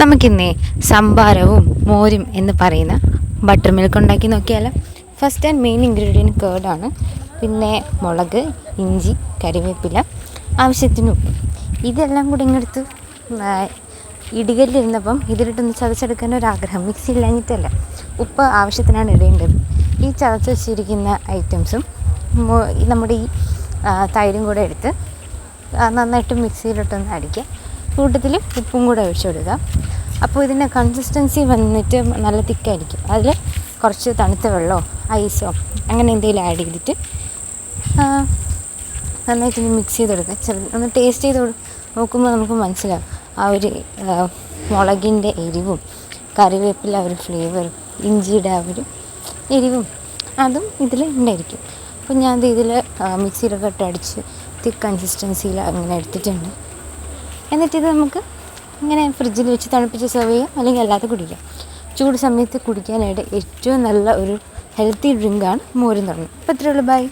നമുക്കിന്നേ സംഭാരവും മോരും എന്ന് പറയുന്ന ബട്ടർ മിൽക്ക് ഉണ്ടാക്കി നോക്കിയാലോ. ഫസ്റ്റ് ആൻഡ് മെയിൻ ഇൻഗ്രീഡിയന്റ് കേർഡാണ് പിന്നെ മുളക് ഇഞ്ചി കരിവേപ്പില ആവശ്യത്തിന് ഉപ്പ്. ഇതെല്ലാം കൂടി ഇങ്ങെടുത്ത് ഇടികല്ലിരുന്നപ്പം ഇതിലിട്ടൊന്ന് ചതച്ചെടുക്കാൻ ഒരാഗ്രഹം. മിക്സി ഇല്ലാഞ്ഞിട്ടല്ല. ഉപ്പ് ആവശ്യത്തിനാണ് ഇടേണ്ടത്. ഈ ചതച്ച് വെച്ചിരിക്കുന്ന ഐറ്റംസും നമ്മുടെ ഈ തൈരും കൂടെ എടുത്ത് നന്നായിട്ട് മിക്സിയിലിട്ടൊന്ന് അടിക്കുക. കൂട്ടത്തിൽ ഉപ്പും കൂടെ ഒഴിച്ചു കൊടുക്കുക അപ്പോൾ ഇതിന്റെ കൺസിസ്റ്റൻസി വന്നിട്ട് നല്ല തിക്കായിരിക്കും. അതിൽ കുറച്ച് തണുത്ത വെള്ളമോ ഐസോ അങ്ങനെ എന്തെങ്കിലും ആഡ് ചെയ്തിട്ട് നന്നായിട്ട് മിക്സ് ചെയ്ത് കൊടുക്കുക ചെറു ഒന്ന് ടേസ്റ്റ് ചെയ്ത് നോക്കുമ്പോൾ നമുക്ക് മനസ്സിലാവും. ആ ഒരു മുളകിന്റെ എരിവും കറിവേപ്പില ഒരു ഫ്ലേവറും ഇഞ്ചിയുടെ ആ ഒരു എരിവും അതും ഇതിൽ ഉണ്ടായിരിക്കും. അപ്പോൾ ഞാൻ ഇതിൽ മിക്സിയിലൊക്കെ ഇട്ട് അടിച്ച് തിക്ക് കൺസിസ്റ്റൻസിയിൽ അങ്ങനെ എടുത്തിട്ടുണ്ട്. എന്നിട്ടിത് നമുക്ക് ഇങ്ങനെ ഫ്രിഡ്ജിൽ വെച്ച് തണുപ്പിച്ച് സെർവ് ചെയ്യാം. അല്ലെങ്കിൽ അല്ലാതെ കുടിക്കാം. ചൂട് സമയത്ത് കുടിക്കാനായിട്ട് ഏറ്റവും നല്ല ഒരു ഹെൽത്തി ഡ്രിങ്കാണ് മോരും തുറന്ന് അപ്പോൾ ഇത്രയേ ഉള്ളൂ. ബൈ